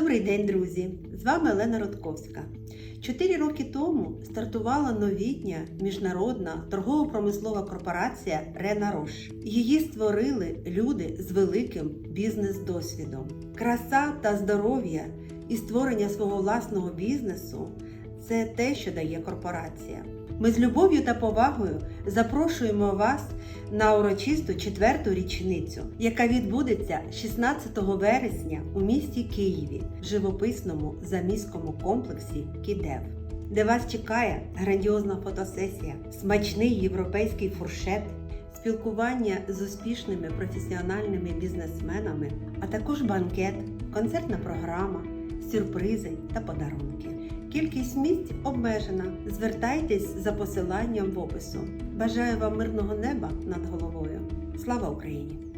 Добрий день, друзі! З вами Олена Рудковська. Чотири роки тому стартувала новітня міжнародна торгово-промислова корпорація Рена Рош. Її створили люди з великим бізнес-досвідом. Краса та здоров'я і створення свого власного бізнесу це те, що дає корпорація. Ми з любов'ю та повагою запрошуємо вас на урочисту четверту річницю, яка відбудеться 16 вересня у місті Києві в живописному заміському комплексі Кідев, де вас чекає грандіозна фотосесія, смачний європейський фуршет, спілкування з успішними професіональними бізнесменами, а також банкет, концертна програма, сюрпризи та подарунки. Кількість місць обмежена. Звертайтесь за посиланням в опису. Бажаю вам мирного неба над головою. Слава Україні!